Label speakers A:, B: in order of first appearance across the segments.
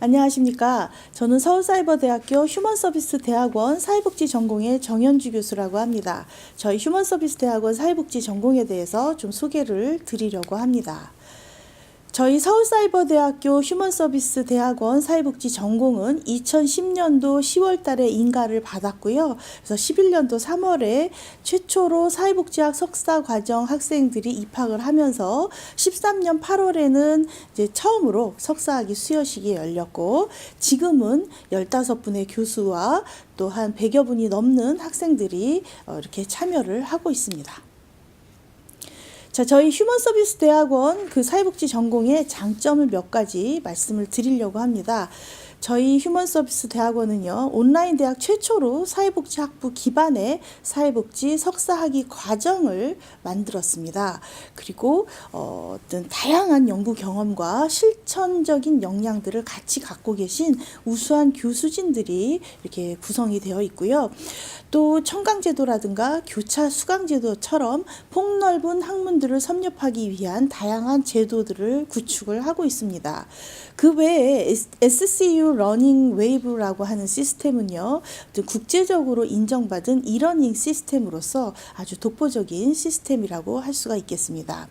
A: 안녕하십니까. 저는 서울사이버대학교 휴먼서비스대학원 사회복지 전공의 정현주 교수라고 합니다. 저희 휴먼서비스대학원 사회복지 전공에 대해서 좀 소개를 드리려고 합니다. 저희 서울사이버대학교 휴먼서비스 대학원 사회복지 전공은 2010년도 10월 달에 인가를 받았고요. 그래서 11년도 3월에 최초로 사회복지학 석사 과정 학생들이 입학을 하면서 13년 8월에는 이제 처음으로 석사학위 수여식이 열렸고 지금은 15분의 교수와 또 한 100여 분이 넘는 학생들이 어, 이렇게 참여를 하고 있습니다. 자, 저희 휴먼 서비스 대학원 그 사회복지 전공의 장점을 몇 가지 말씀을 드리려고 합니다. 저희 휴먼 서비스 대학원은요, 온라인 대학 최초로 사회복지 학부 기반의 사회복지 석사학위 과정을 만들었습니다. 그리고 어, 어떤 다양한 연구 경험과 실천적인 역량들을 같이 갖고 계신 우수한 교수진들이 이렇게 구성이 되어 있고요. 또 청강제도라든가 교차 수강제도처럼 폭넓은 학문들을 섭렵하기 위한 다양한 제도들을 구축을 하고 있습니다. 그 외에 SCU 러닝 웨이브라고 하는 시스템은요, 국제적으로 인정받은 이러닝 시스템으로서 아주 독보적인 시스템이라고 할 수가 있겠습니다.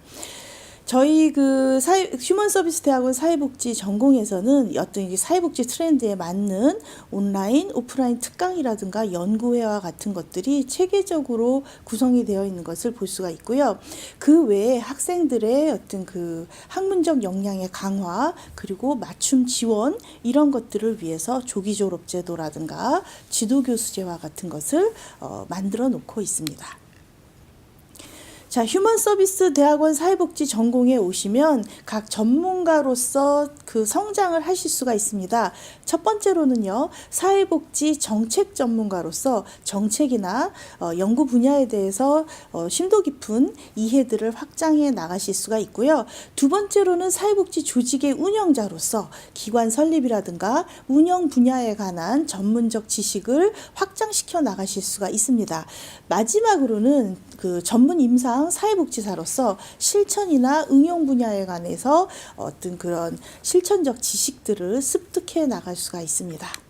A: 저희 그 사회, 휴먼 서비스 대학원 사회복지 전공에서는 어떤 이제 사회복지 트렌드에 맞는 온라인, 오프라인 특강이라든가 연구회와 같은 것들이 체계적으로 구성이 되어 있는 것을 볼 수가 있고요. 그 외에 학생들의 어떤 그 학문적 역량의 강화, 그리고 맞춤 지원, 이런 것들을 위해서 조기 졸업 제도라든가 지도 교수제와 같은 것을 어, 만들어 놓고 있습니다. 자, 휴먼 서비스 대학원 사회복지 전공에 오시면 각 전문가로서 그 성장을 하실 수가 있습니다. 첫 번째로는요, 사회복지 정책 전문가로서 정책이나 어, 연구 분야에 대해서 어, 심도 깊은 이해들을 확장해 나가실 수가 있고요. 두 번째로는 사회복지 조직의 운영자로서 기관 설립이라든가 운영 분야에 관한 전문적 지식을 확장시켜 나가실 수가 있습니다. 마지막으로는 그 전문 임상 사회복지사로서 실천이나 응용 분야에 관해서 어떤 그런 실 천적 지식들을 습득해 나갈 수가 있습니다.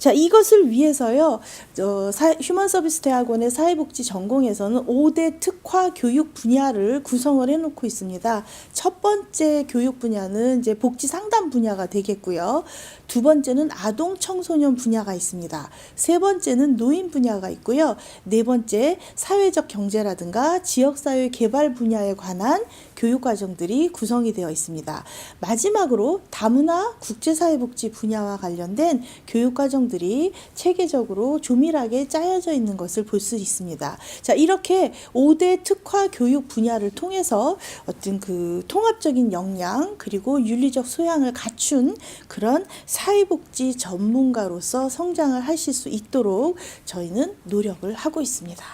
A: 자, 이것을 위해서요, 어, 사, 휴먼 서비스 대학원의 사회복지 전공에서는 5대 특화 교육 분야를 구성을 해놓고 있습니다. 첫 번째 교육 분야는 이제 복지 상담 분야가 되겠고요. 두 번째는 아동 청소년 분야가 있습니다. 세 번째는 노인 분야가 있고요. 네 번째 사회적 경제라든가 지역사회 개발 분야에 관한 교육 과정들이 구성이 되어 있습니다. 마지막으로 다문화 국제사회복지 분야와 관련된 교육 과정 들이 체계적으로 조밀하게 짜여져 있는 것을 볼 수 있습니다. 자, 이렇게 5대 특화 교육 분야를 통해서 어떤 그 통합적인 역량 그리고 윤리적 소양을 갖춘 그런 사회복지 전문가로서 성장을 하실 수 있도록 저희는 노력을 하고 있습니다.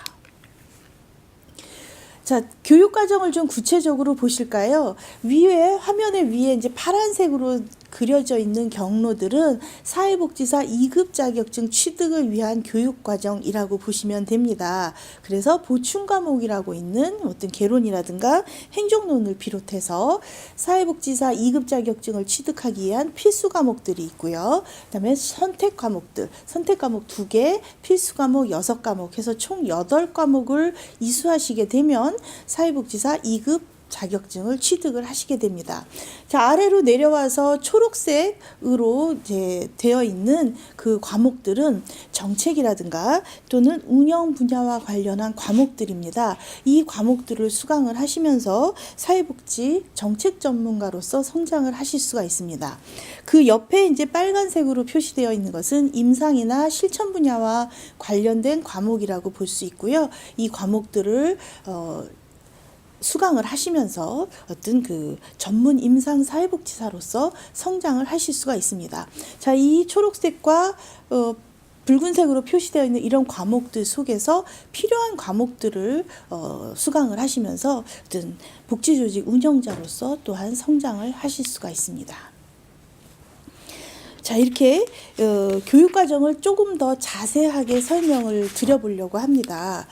A: 자, 교육 과정을 좀 구체적으로 보실까요? 위에 화면에 위에 이제 파란색으로 그려져 있는 경로들은 사회복지사 2급 자격증 취득을 위한 교육 과정이라고 보시면 됩니다. 그래서 보충 과목이라고 있는 어떤 개론이라든가 행정론을 비롯해서 사회복지사 2급 자격증을 취득하기 위한 필수 과목들이 있고요. 그다음에 선택 과목들, 선택 과목 2개, 필수 과목 6과목 해서 총 8과목을 이수하시게 되면 사회복지사 2급 자격증을 취득을 하시게 됩니다. 자, 아래로 내려와서 초록색으로 이제 되어 있는 그 과목들은 정책이라든가 또는 운영 분야와 관련한 과목들입니다. 이 과목들을 수강을 하시면서 사회복지 정책 전문가로서 성장을 하실 수가 있습니다. 그 옆에 이제 빨간색으로 표시되어 있는 것은 임상이나 실천 분야와 관련된 과목이라고 볼 수 있고요. 이 과목들을 어, 수강을 하시면서 어떤 그 전문 임상 사회복지사로서 성장을 하실 수가 있습니다. 자, 이 초록색과 어, 붉은색으로 표시되어 있는 이런 과목들 속에서 필요한 과목들을 어, 수강을 하시면서 어떤 복지조직 운영자로서 또한 성장을 하실 수가 있습니다. 자, 이렇게 어, 교육 과정을 조금 더 자세하게 설명을 드려보려고 합니다.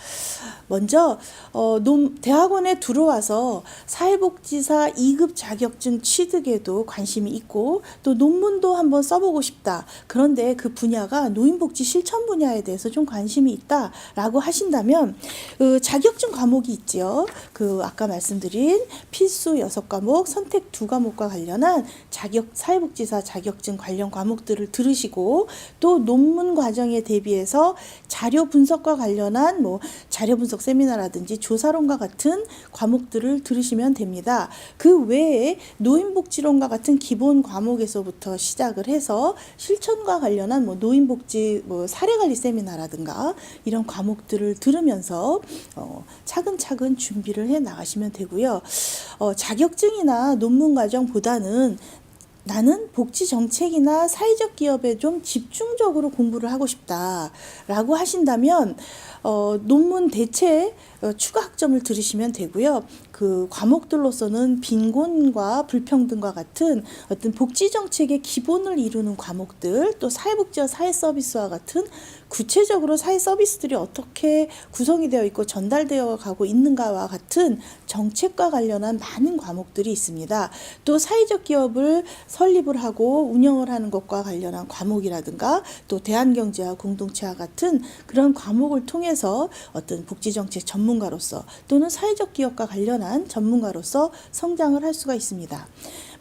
A: 먼저 어, 논, 대학원에 들어와서 사회복지사 2급 자격증 취득에도 관심이 있고 또 논문도 한번 써보고 싶다. 그런데 그 분야가 노인복지 실천 분야에 대해서 좀 관심이 있다라고 하신다면 그 자격증 과목이 있지요. 그 아까 말씀드린 필수 여섯 과목, 선택 두 과목과 관련한 자격 사회복지사 자격증 관련 과목 들을 들으시고 또 논문 과정에 대비해서 자료 분석과 관련한 뭐 자료 분석 세미나라든지 조사론과 같은 과목들을 들으시면 됩니다. 그 외에 노인복지론과 같은 기본 과목에서부터 시작을 해서 실천과 관련한 뭐 노인복지 뭐 사례관리 세미나라든가 이런 과목들을 들으면서 어, 차근차근 준비를 해 나가시면 되고요. 어, 자격증이나 논문 과정보다는 나는 복지 정책이나 사회적 기업에 좀 집중적으로 공부를 하고 싶다라고 하신다면 어, 논문 대체 어, 추가 학점을 들으시면 되고요. 그 과목들로서는 빈곤과 불평등과 같은 어떤 복지 정책의 기본을 이루는 과목들, 또 사회복지와 사회 서비스와 같은 구체적으로 사회 서비스들이 어떻게 구성이 되어 있고 전달되어 가고 있는가와 같은 정책과 관련한 많은 과목들이 있습니다. 또 사회적 기업을 설립을 하고 운영을 하는 것과 관련한 과목이라든가 또 대한경제와 공동체와 같은 그런 과목을 통해서 어떤 복지정책 전문 가로서 또는 사회적 기업과 관련한 전문가로서 성장을 할 수가 있습니다.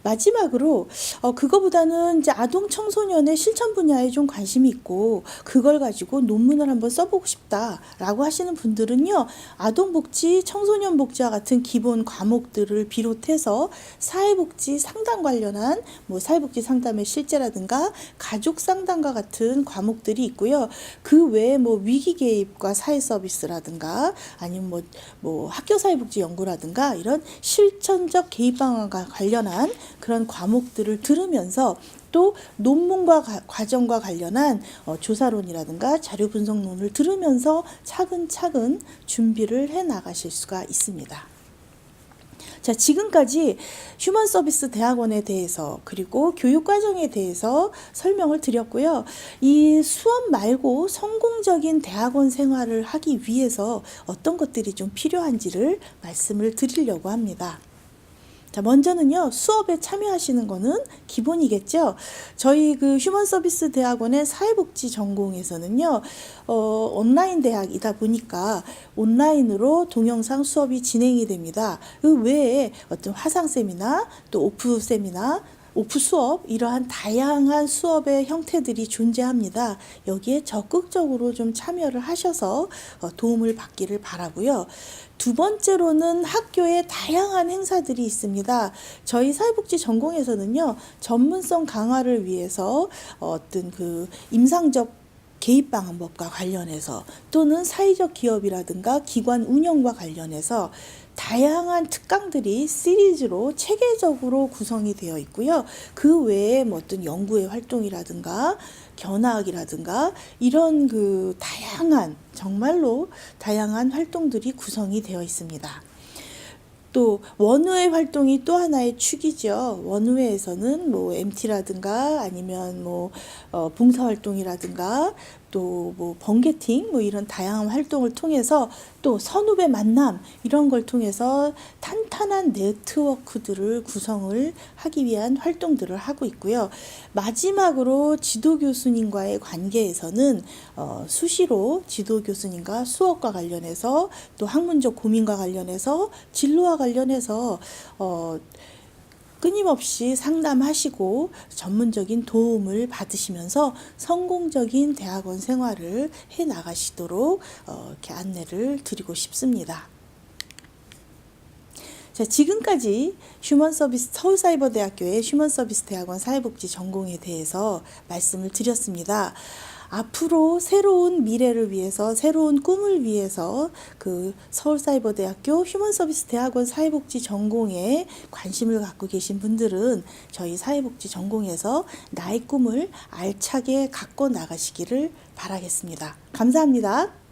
A: 마지막으로 어 그거보다는 이제 아동 청소년의 실천 분야에 좀 관심이 있고 그걸 가지고 논문을 한번 써보고 싶다라고 하시는 분들은요 아동 복지, 청소년 복지와 같은 기본 과목들을 비롯해서 사회복지 상담 관련한 뭐 사회복지 상담의 실제라든가 가족 상담과 같은 과목들이 있고요. 그 외에 뭐 위기 개입과 사회 서비스라든가 아니면 뭐, 뭐 학교 사회복지 연구라든가 이런 실천적 개입 방안과 관련한 그런 과목들을 들으면서 또 논문과 가, 과정과 관련한 어, 조사론이라든가 자료 분석론을 들으면서 차근차근 준비를 해 나가실 수가 있습니다. 자, 지금까지 휴먼 서비스 대학원에 대해서 그리고 교육 과정에 대해서 설명을 드렸고요. 이 수업 말고 성공적인 대학원 생활을 하기 위해서 어떤 것들이 좀 필요한지를 말씀을 드리려고 합니다. 자, 먼저는요, 수업에 참여하시는 거는 기본이겠죠. 저희 그 휴먼 서비스 대학원의 사회복지 전공에서는요, 어, 온라인 대학이다 보니까 온라인으로 동영상 수업이 진행이 됩니다. 그 외에 어떤 화상 세미나, 또 오프 세미나, 오프 수업 이러한 다양한 수업의 형태들이 존재합니다. 여기에 적극적으로 좀 참여를 하셔서 어, 도움을 받기를 바라고요. 두 번째로는 학교에 다양한 행사들이 있습니다. 저희 사회복지 전공에서는요 전문성 강화를 위해서 어떤 그 임상적 개입 방법과 관련해서 또는 사회적 기업이라든가 기관 운영과 관련해서 다양한 특강들이 시리즈로 체계적으로 구성이 되어 있고요. 그 외에 뭐 어떤 연구의 활동이라든가 견학이라든가 이런 그 다양한 정말로 다양한 활동들이 구성이 되어 있습니다. 또 원우회 활동이 또 하나의 축이죠. 원우회에서는 뭐 MT라든가 아니면 뭐 어, 봉사 활동이라든가 또 뭐 번개팅 뭐 이런 다양한 활동을 통해서 또 선후배 만남 이런 걸 통해서 탄탄한 네트워크들을 구성을 하기 위한 활동들을 하고 있고요. 마지막으로 지도 교수님과의 관계에서는 어, 수시로 지도 교수님과 수업과 관련해서 또 학문적 고민과 관련해서 진로와 관련해서 어, 끊임없이 상담하시고 전문적인 도움을 받으시면서 성공적인 대학원 생활을 해 나가시도록 어, 이렇게 안내를 드리고 싶습니다. 자, 지금까지 휴먼 서비스 서울사이버대학교의 휴먼 서비스 대학원 사회복지 전공에 대해서 말씀을 드렸습니다. 앞으로 새로운 미래를 위해서 새로운 꿈을 위해서 그 서울사이버대학교 휴먼서비스 대학원 사회복지 전공에 관심을 갖고 계신 분들은 저희 사회복지 전공에서 나의 꿈을 알차게 갖고 나가시기를 바라겠습니다. 감사합니다.